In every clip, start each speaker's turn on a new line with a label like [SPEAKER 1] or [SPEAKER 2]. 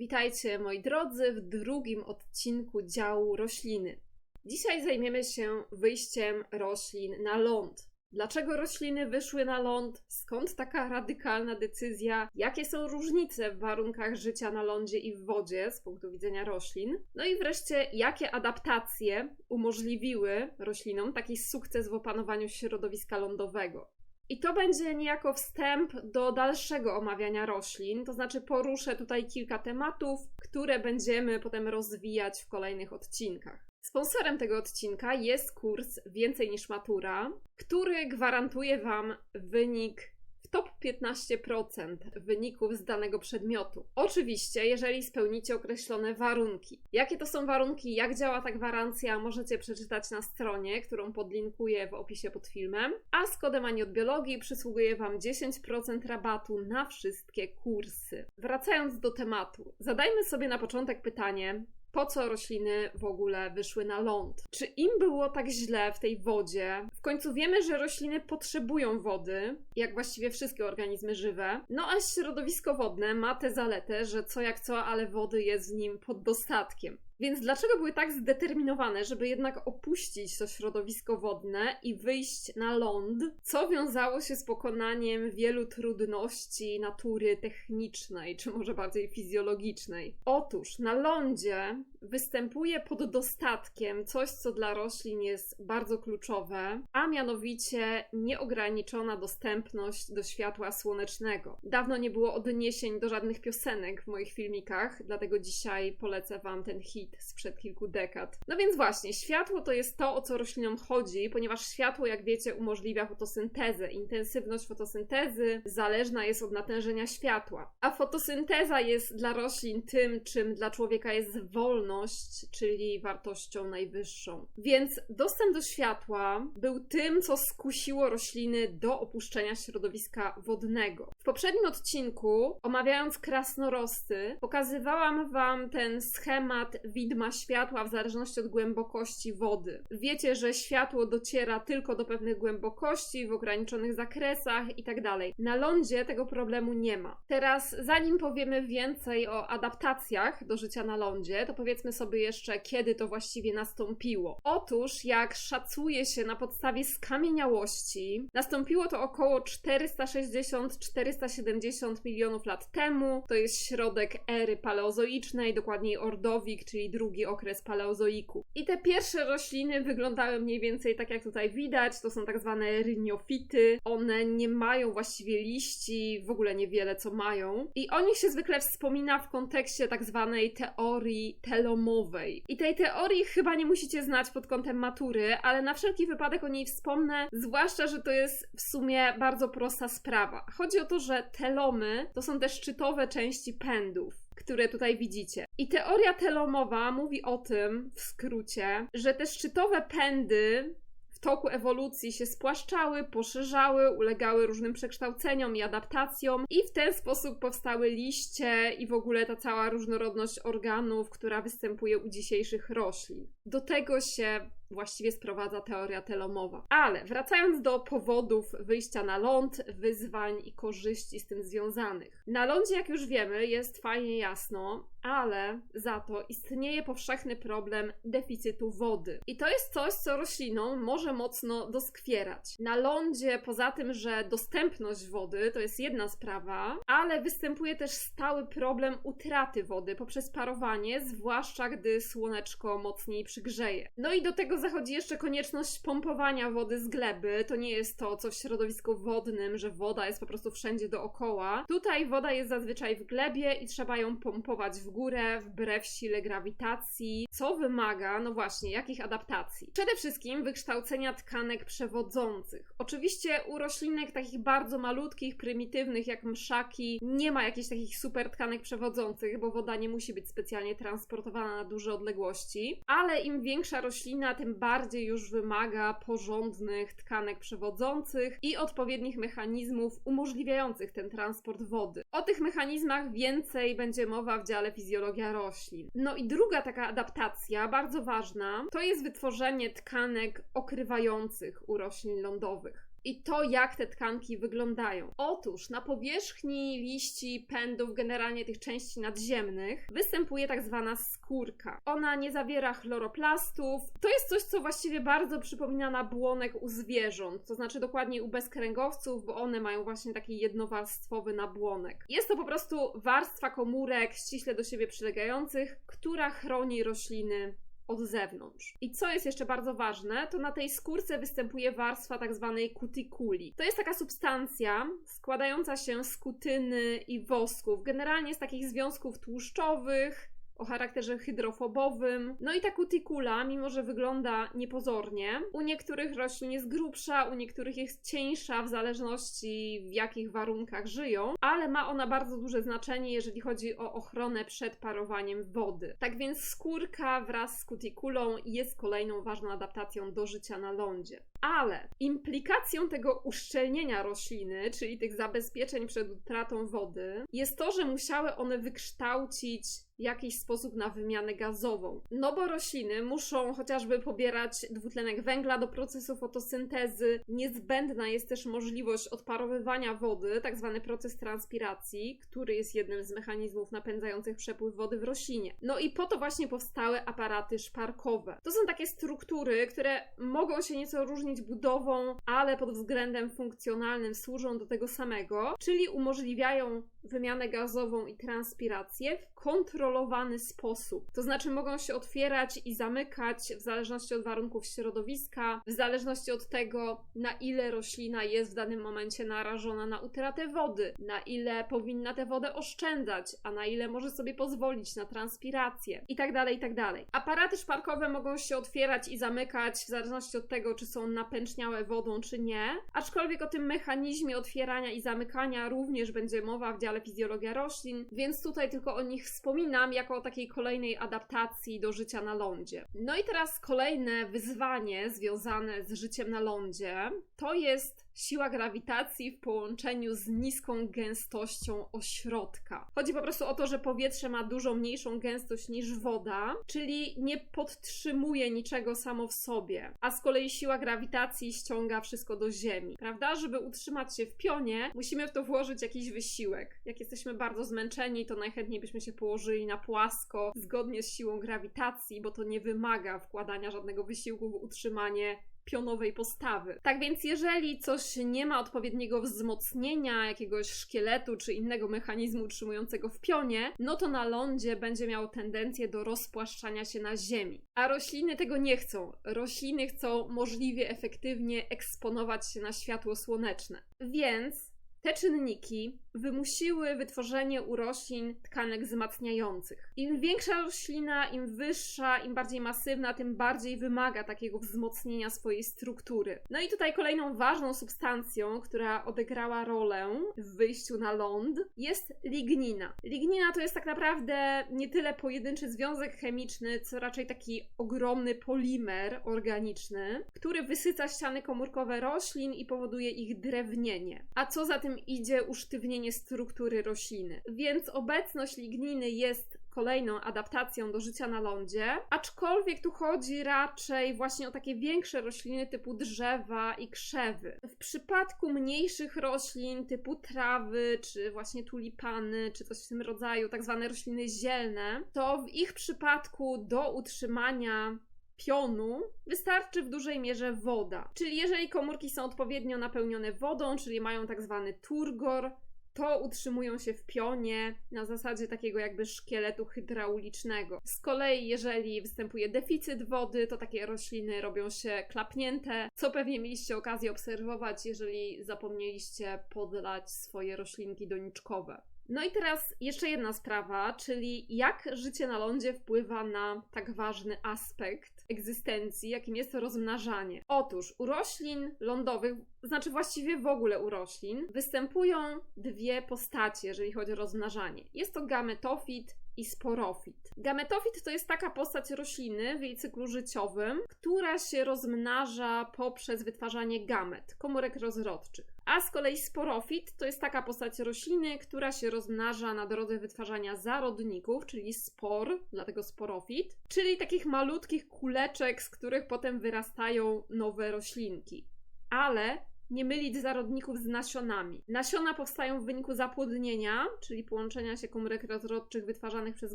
[SPEAKER 1] Witajcie moi drodzy w drugim odcinku działu rośliny. Dzisiaj zajmiemy się wyjściem roślin na ląd. Dlaczego rośliny wyszły na ląd? Skąd taka radykalna decyzja? Jakie są różnice w warunkach życia na lądzie i w wodzie z punktu widzenia roślin? No i wreszcie, jakie adaptacje umożliwiły roślinom taki sukces w opanowaniu środowiska lądowego? I to będzie niejako wstęp do dalszego omawiania roślin, to znaczy poruszę tutaj kilka tematów, które będziemy potem rozwijać w kolejnych odcinkach. Sponsorem tego odcinka jest kurs Więcej niż Matura, który gwarantuje Wam wynik top 15% wyników z danego przedmiotu. Oczywiście, jeżeli spełnicie określone warunki. Jakie to są warunki, jak działa ta gwarancja, możecie przeczytać na stronie, którą podlinkuję w opisie pod filmem. A z kodem Ani od Biologii przysługuje Wam 10% rabatu na wszystkie kursy. Wracając do tematu, zadajmy sobie na początek pytanie, po co rośliny w ogóle wyszły na ląd. Czy im było tak źle w tej wodzie? W końcu wiemy, że rośliny potrzebują wody, jak właściwie wszystkie organizmy żywe. No a środowisko wodne ma tę zaletę, że co jak co, ale wody jest w nim pod dostatkiem. Więc dlaczego były tak zdeterminowane, żeby jednak opuścić to środowisko wodne i wyjść na ląd, co wiązało się z pokonaniem wielu trudności natury technicznej, czy może bardziej fizjologicznej? Otóż na lądzie występuje pod dostatkiem coś, co dla roślin jest bardzo kluczowe, a mianowicie nieograniczona dostępność do światła słonecznego. Dawno nie było odniesień do żadnych piosenek w moich filmikach, dlatego dzisiaj polecę Wam ten hit sprzed kilku dekad. No więc właśnie, światło to jest to, o co roślinom chodzi, ponieważ światło, jak wiecie, umożliwia fotosyntezę. Intensywność fotosyntezy zależna jest od natężenia światła. A fotosynteza jest dla roślin tym, czym dla człowieka jest wolność, czyli wartością najwyższą. Więc dostęp do światła był tym, co skusiło rośliny do opuszczenia środowiska wodnego. W poprzednim odcinku, omawiając krasnorosty, pokazywałam Wam ten schemat widma światła w zależności od głębokości wody. Wiecie, że światło dociera tylko do pewnych głębokości, w ograniczonych zakresach itd. Tak Na lądzie tego problemu nie ma. Teraz, zanim powiemy więcej o adaptacjach do życia na lądzie, to powiedzmy sobie jeszcze, kiedy to właściwie nastąpiło. Otóż, jak szacuje się na podstawie skamieniałości, nastąpiło to około 460-470 milionów lat temu. To jest środek ery paleozoicznej, dokładniej Ordowik, czyli drugi okres paleozoiku. I te pierwsze rośliny wyglądały mniej więcej tak jak tutaj widać, to są tak zwane ryniofity. One nie mają właściwie liści, w ogóle niewiele co mają. I o nich się zwykle wspomina w kontekście tak zwanej teorii telomowej. I tej teorii chyba nie musicie znać pod kątem matury, ale na wszelki wypadek o niej wspomnę, zwłaszcza, że to jest w sumie bardzo prosta sprawa. Chodzi o to, że telomy to są te szczytowe części pędów które tutaj widzicie. I teoria telomowa mówi o tym, w skrócie, że te szczytowe pędy w toku ewolucji się spłaszczały, poszerzały, ulegały różnym przekształceniom i adaptacjom, i w ten sposób powstały liście i w ogóle ta cała różnorodność organów, która występuje u dzisiejszych roślin. Do tego się właściwie sprowadza teoria telomowa. Ale wracając do powodów wyjścia na ląd, wyzwań i korzyści z tym związanych. Na lądzie, jak już wiemy, jest fajnie jasno, ale za to istnieje powszechny problem deficytu wody. I to jest coś, co roślinom może mocno doskwierać. Na lądzie, poza tym, że dostępność wody to jest jedna sprawa, ale występuje też stały problem utraty wody poprzez parowanie, zwłaszcza gdy słoneczko mocniej przygrzeje. No i do tego zachodzi jeszcze konieczność pompowania wody z gleby. To nie jest to, co w środowisku wodnym, że woda jest po prostu wszędzie dookoła. Tutaj woda jest zazwyczaj w glebie i trzeba ją pompować w górę, wbrew sile grawitacji, co wymaga, no właśnie, jakich adaptacji? Przede wszystkim wykształcenia tkanek przewodzących. Oczywiście u roślinek takich bardzo malutkich, prymitywnych, jak mszaki, nie ma jakichś takich super tkanek przewodzących, bo woda nie musi być specjalnie transportowana na duże odległości, ale im większa roślina, tym bardziej już wymaga porządnych tkanek przewodzących i odpowiednich mechanizmów umożliwiających ten transport wody. O tych mechanizmach więcej będzie mowa w dziale fizjologia roślin. No i druga taka adaptacja, bardzo ważna, to jest wytworzenie tkanek okrywających u roślin lądowych. I to, jak te tkanki wyglądają. Otóż na powierzchni liści, pędów, generalnie tych części nadziemnych, występuje tak zwana skórka. Ona nie zawiera chloroplastów. To jest coś, co właściwie bardzo przypomina nabłonek u zwierząt, to znaczy dokładnie u bezkręgowców, bo one mają właśnie taki jednowarstwowy nabłonek. Jest to po prostu warstwa komórek ściśle do siebie przylegających, która chroni rośliny od zewnątrz. I co jest jeszcze bardzo ważne, to na tej skórce występuje warstwa tak zwanej kutikuli. To jest taka substancja składająca się z kutyny i wosków, generalnie z takich związków tłuszczowych, o charakterze hydrofobowym. No i ta kutikula, mimo że wygląda niepozornie, u niektórych roślin jest grubsza, u niektórych jest cieńsza, w zależności w jakich warunkach żyją, ale ma ona bardzo duże znaczenie, jeżeli chodzi o ochronę przed parowaniem wody. Tak więc skórka wraz z kutikulą jest kolejną ważną adaptacją do życia na lądzie. Ale implikacją tego uszczelnienia rośliny, czyli tych zabezpieczeń przed utratą wody, jest to, że musiały one wykształcić jakiś sposób na wymianę gazową. No bo rośliny muszą chociażby pobierać dwutlenek węgla do procesu fotosyntezy. Niezbędna jest też możliwość odparowywania wody, tak zwany proces transpiracji, który jest jednym z mechanizmów napędzających przepływ wody w roślinie. No i po to właśnie powstały aparaty szparkowe. To są takie struktury, które mogą się nieco różnić budową, ale pod względem funkcjonalnym służą do tego samego, czyli umożliwiają wymianę gazową i transpirację w kontrolowany sposób. To znaczy mogą się otwierać i zamykać w zależności od warunków środowiska, w zależności od tego, na ile roślina jest w danym momencie narażona na utratę wody, na ile powinna tę wodę oszczędzać, a na ile może sobie pozwolić na transpirację i tak dalej, i tak. Aparaty szparkowe mogą się otwierać i zamykać w zależności od tego, czy są napęczniałe wodą, czy nie, aczkolwiek o tym mechanizmie otwierania i zamykania również będzie mowa w dziale fizjologia roślin, więc tutaj tylko o nich wspominam jako o takiej kolejnej adaptacji do życia na lądzie. No i teraz kolejne wyzwanie związane z życiem na lądzie to jest siła grawitacji w połączeniu z niską gęstością ośrodka. Chodzi po prostu o to, że powietrze ma dużo mniejszą gęstość niż woda, czyli nie podtrzymuje niczego samo w sobie, a z kolei siła grawitacji ściąga wszystko do Ziemi. Prawda? Żeby utrzymać się w pionie, musimy w to włożyć jakiś wysiłek. Jak jesteśmy bardzo zmęczeni, to najchętniej byśmy się położyli na płasko, zgodnie z siłą grawitacji, bo to nie wymaga wkładania żadnego wysiłku w utrzymanie pionowej postawy. Tak więc, jeżeli coś nie ma odpowiedniego wzmocnienia, jakiegoś szkieletu czy innego mechanizmu utrzymującego w pionie, no to na lądzie będzie miało tendencję do rozpłaszczania się na ziemi. A rośliny tego nie chcą. Rośliny chcą możliwie efektywnie eksponować się na światło słoneczne. Więc te czynniki wymusiły wytworzenie u roślin tkanek wzmacniających. Im większa roślina, im wyższa, im bardziej masywna, tym bardziej wymaga takiego wzmocnienia swojej struktury. No i tutaj kolejną ważną substancją, która odegrała rolę w wyjściu na ląd, jest lignina. Lignina to jest tak naprawdę nie tyle pojedynczy związek chemiczny, co raczej taki ogromny polimer organiczny, który wysyca ściany komórkowe roślin i powoduje ich drewnienie. A co za tym idzie usztywnienie struktury rośliny. Więc obecność ligniny jest kolejną adaptacją do życia na lądzie, aczkolwiek tu chodzi raczej właśnie o takie większe rośliny typu drzewa i krzewy. W przypadku mniejszych roślin typu trawy, czy właśnie tulipany, czy coś w tym rodzaju, tak zwane rośliny zielne, to w ich przypadku do utrzymania pionu wystarczy w dużej mierze woda. Czyli jeżeli komórki są odpowiednio napełnione wodą, czyli mają tak zwany turgor, to utrzymują się w pionie na zasadzie takiego jakby szkieletu hydraulicznego. Z kolei, jeżeli występuje deficyt wody, to takie rośliny robią się klapnięte, co pewnie mieliście okazję obserwować, jeżeli zapomnieliście podlać swoje roślinki doniczkowe. No i teraz jeszcze jedna sprawa, czyli jak życie na lądzie wpływa na tak ważny aspekt egzystencji, jakim jest rozmnażanie. Otóż u roślin lądowych, znaczy właściwie w ogóle u roślin, występują dwie postacie, jeżeli chodzi o rozmnażanie. Jest to gametofit i sporofit. Gametofit to jest taka postać rośliny w jej cyklu życiowym, która się rozmnaża poprzez wytwarzanie gamet, komórek rozrodczych. A z kolei sporofit to jest taka postać rośliny, która się rozmnaża na drodze wytwarzania zarodników, czyli spor, dlatego sporofit, czyli takich malutkich kuleczek, z których potem wyrastają nowe roślinki. Ale nie mylić zarodników z nasionami. Nasiona powstają w wyniku zapłodnienia, czyli połączenia się komórek rozrodczych wytwarzanych przez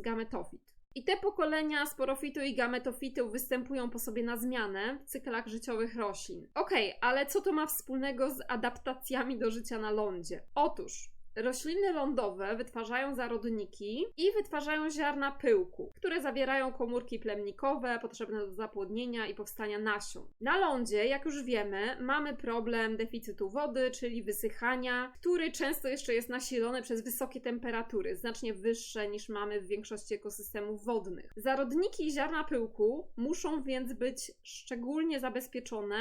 [SPEAKER 1] gametofit. I te pokolenia sporofitu i gametofitu występują po sobie na zmianę w cyklach życiowych roślin. Okej, okay, ale co to ma wspólnego z adaptacjami do życia na lądzie? Otóż Rośliny lądowe wytwarzają zarodniki i wytwarzają ziarna pyłku, które zawierają komórki plemnikowe potrzebne do zapłodnienia i powstania nasion. Na lądzie, jak już wiemy, mamy problem deficytu wody, czyli wysychania, który często jeszcze jest nasilony przez wysokie temperatury, znacznie wyższe niż mamy w większości ekosystemów wodnych. Zarodniki i ziarna pyłku muszą więc być szczególnie zabezpieczone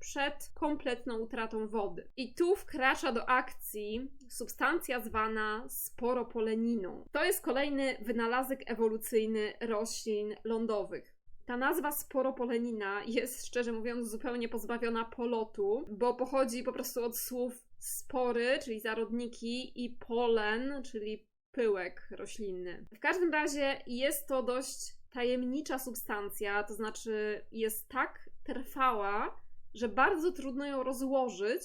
[SPEAKER 1] przed kompletną utratą wody. I tu wkracza do akcji substancja zwana sporopoleniną. To jest kolejny wynalazek ewolucyjny roślin lądowych. Ta nazwa sporopolenina jest, szczerze mówiąc, zupełnie pozbawiona polotu, bo pochodzi po prostu od słów spory, czyli zarodniki, i polen, czyli pyłek roślinny. W każdym razie jest to dość tajemnicza substancja, to znaczy jest tak trwała, że bardzo trudno ją rozłożyć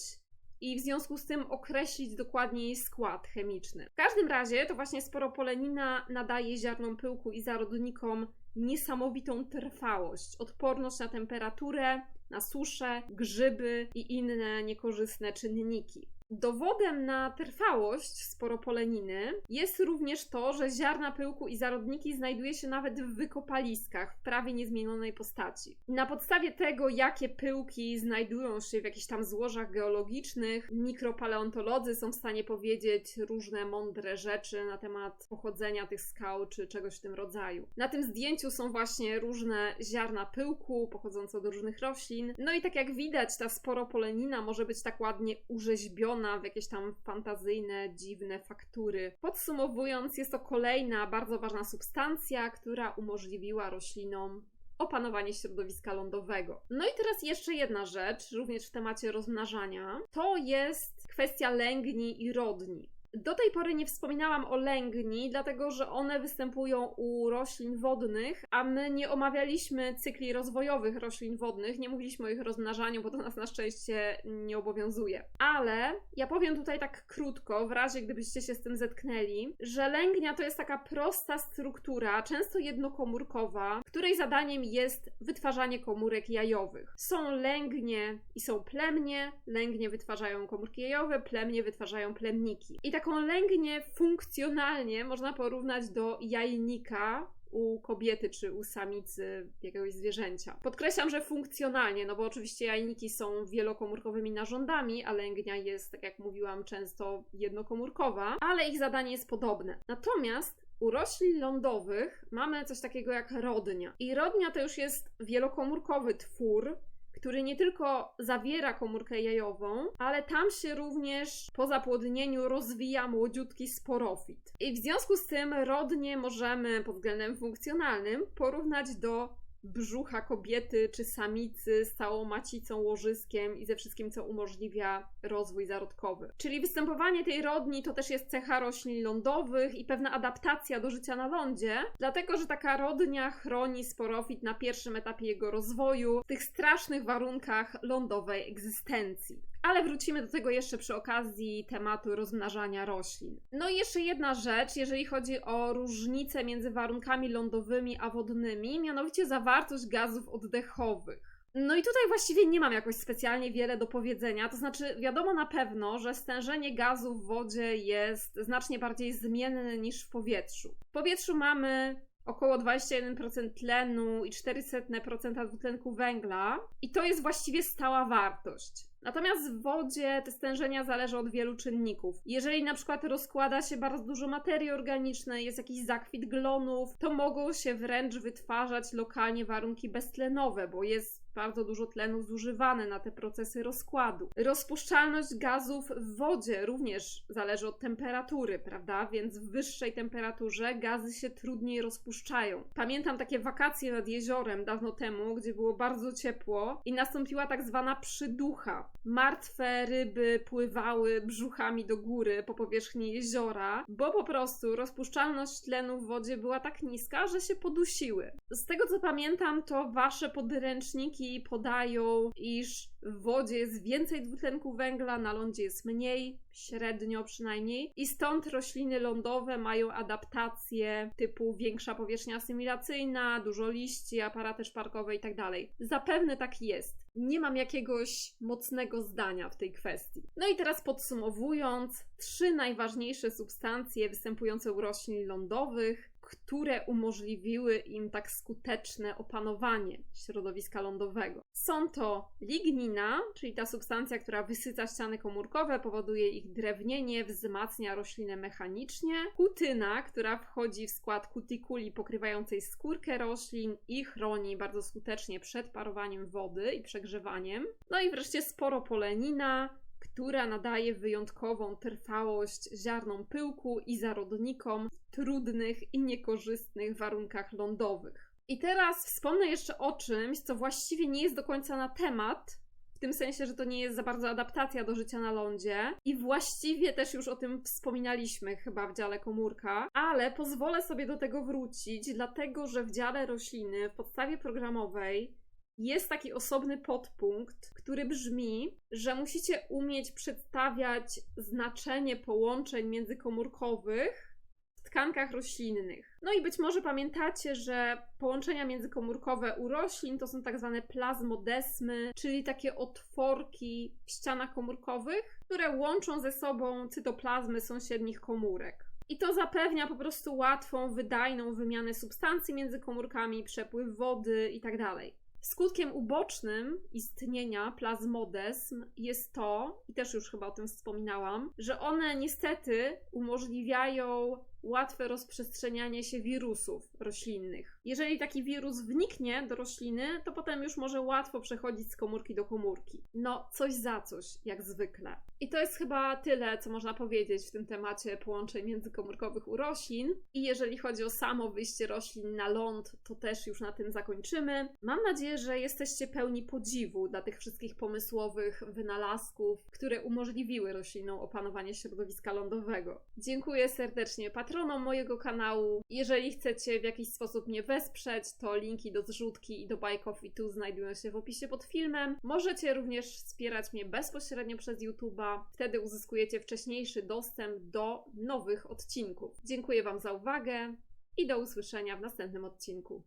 [SPEAKER 1] i w związku z tym określić dokładnie jej skład chemiczny. W każdym razie to właśnie sporopolenina nadaje ziarnom pyłku i zarodnikom niesamowitą trwałość, odporność na temperaturę, na suszę, grzyby i inne niekorzystne czynniki. Dowodem na trwałość sporopoleniny jest również to, że ziarna pyłku i zarodniki znajduje się nawet w wykopaliskach w prawie niezmienionej postaci. Na podstawie tego, jakie pyłki znajdują się w jakichś tam złożach geologicznych, mikropaleontolodzy są w stanie powiedzieć różne mądre rzeczy na temat pochodzenia tych skał czy czegoś w tym rodzaju. Na tym zdjęciu są właśnie różne ziarna pyłku pochodzące od różnych roślin. No i tak jak widać, ta sporopolenina może być tak ładnie urzeźbiona w jakieś tam fantazyjne, dziwne faktury. Podsumowując, jest to kolejna bardzo ważna substancja, która umożliwiła roślinom opanowanie środowiska lądowego. No i teraz jeszcze jedna rzecz, również w temacie rozmnażania, to jest kwestia lęgni i rodni. Do tej pory nie wspominałam o lęgni, dlatego że one występują u roślin wodnych, a my nie omawialiśmy cykli rozwojowych roślin wodnych, nie mówiliśmy o ich rozmnażaniu, bo to nas na szczęście nie obowiązuje. Ale ja powiem tutaj tak krótko, w razie gdybyście się z tym zetknęli, że lęgnia to jest taka prosta struktura, często jednokomórkowa, której zadaniem jest wytwarzanie komórek jajowych. Są lęgnie i są plemnie, lęgnie wytwarzają komórki jajowe, plemnie wytwarzają plemniki. I tak taką lęgnię funkcjonalnie można porównać do jajnika u kobiety czy u samicy jakiegoś zwierzęcia. Podkreślam, że funkcjonalnie, no bo oczywiście jajniki są wielokomórkowymi narządami, a lęgnia jest, tak jak mówiłam, często jednokomórkowa, ale ich zadanie jest podobne. Natomiast u roślin lądowych mamy coś takiego jak rodnia. I rodnia to już jest wielokomórkowy twór, który nie tylko zawiera komórkę jajową, ale tam się również po zapłodnieniu rozwija młodziutki sporofit. I w związku z tym rodnie możemy pod względem funkcjonalnym porównać do brzucha kobiety czy samicy z całą macicą, łożyskiem i ze wszystkim, co umożliwia rozwój zarodkowy. Czyli występowanie tej rodni to też jest cecha roślin lądowych i pewna adaptacja do życia na lądzie, dlatego że taka rodnia chroni sporofit na pierwszym etapie jego rozwoju w tych strasznych warunkach lądowej egzystencji. Ale wrócimy do tego jeszcze przy okazji tematu rozmnażania roślin. No i jeszcze jedna rzecz, jeżeli chodzi o różnice między warunkami lądowymi a wodnymi, mianowicie zawartość gazów oddechowych. No i tutaj właściwie nie mam jakoś specjalnie wiele do powiedzenia. To znaczy, wiadomo na pewno, że stężenie gazu w wodzie jest znacznie bardziej zmienne niż w powietrzu. W powietrzu mamy około 21% tlenu i 0,04% dwutlenku węgla, i to jest właściwie stała wartość. Natomiast w wodzie te stężenia zależą od wielu czynników. Jeżeli na przykład rozkłada się bardzo dużo materii organicznej, jest jakiś zakwit glonów, to mogą się wręcz wytwarzać lokalnie warunki beztlenowe, bo jest bardzo dużo tlenu zużywane na te procesy rozkładu. Rozpuszczalność gazów w wodzie również zależy od temperatury, prawda? Więc w wyższej temperaturze gazy się trudniej rozpuszczają. Pamiętam takie wakacje nad jeziorem dawno temu, gdzie było bardzo ciepło i nastąpiła tak zwana przyducha. Martwe ryby pływały brzuchami do góry po powierzchni jeziora, bo po prostu rozpuszczalność tlenu w wodzie była tak niska, że się podusiły. Z tego co pamiętam, to wasze podręczniki podają, iż w wodzie jest więcej dwutlenku węgla, na lądzie jest mniej, średnio przynajmniej, i stąd rośliny lądowe mają adaptacje typu większa powierzchnia asymilacyjna, dużo liści, aparaty szparkowe itd. Zapewne tak jest. Nie mam jakiegoś mocnego zdania w tej kwestii. No i teraz podsumowując, trzy najważniejsze substancje występujące u roślin lądowych, które umożliwiły im tak skuteczne opanowanie środowiska lądowego. Są to lignina, czyli ta substancja, która wysyca ściany komórkowe, powoduje ich drewnienie, wzmacnia roślinę mechanicznie, kutyna, która wchodzi w skład kutikuli pokrywającej skórkę roślin i chroni bardzo skutecznie przed parowaniem wody i przegrzewaniem. No i wreszcie sporopolenina, która nadaje wyjątkową trwałość ziarnom pyłku i zarodnikom w trudnych i niekorzystnych warunkach lądowych. I teraz wspomnę jeszcze o czymś, co właściwie nie jest do końca na temat, w tym sensie, że to nie jest za bardzo adaptacja do życia na lądzie. I właściwie też już o tym wspominaliśmy chyba w dziale komórka, ale pozwolę sobie do tego wrócić, dlatego że w dziale rośliny, w podstawie programowej, jest taki osobny podpunkt, który brzmi, że musicie umieć przedstawiać znaczenie połączeń międzykomórkowych w tkankach roślinnych. No i być może pamiętacie, że połączenia międzykomórkowe u roślin to są tak zwane plazmodesmy, czyli takie otworki w ścianach komórkowych, które łączą ze sobą cytoplazmy sąsiednich komórek. I to zapewnia po prostu łatwą, wydajną wymianę substancji między komórkami, przepływ wody itd. Skutkiem ubocznym istnienia plazmodesm jest to, i też już chyba o tym wspominałam, że one niestety umożliwiają łatwe rozprzestrzenianie się wirusów roślinnych. Jeżeli taki wirus wniknie do rośliny, to potem już może łatwo przechodzić z komórki do komórki. No, coś za coś, jak zwykle. I to jest chyba tyle, co można powiedzieć w tym temacie połączeń międzykomórkowych u roślin. I jeżeli chodzi o samo wyjście roślin na ląd, to też już na tym zakończymy. Mam nadzieję, że jesteście pełni podziwu dla tych wszystkich pomysłowych wynalazków, które umożliwiły roślinom opanowanie środowiska lądowego. Dziękuję serdecznie patronom mojego kanału. Jeżeli chcecie w jakiś sposób mnie wesprzeć, to linki do zrzutki i do Buy Coffee Tu znajdują się w opisie pod filmem. Możecie również wspierać mnie bezpośrednio przez YouTube'a. Wtedy uzyskujecie wcześniejszy dostęp do nowych odcinków. Dziękuję Wam za uwagę i do usłyszenia w następnym odcinku.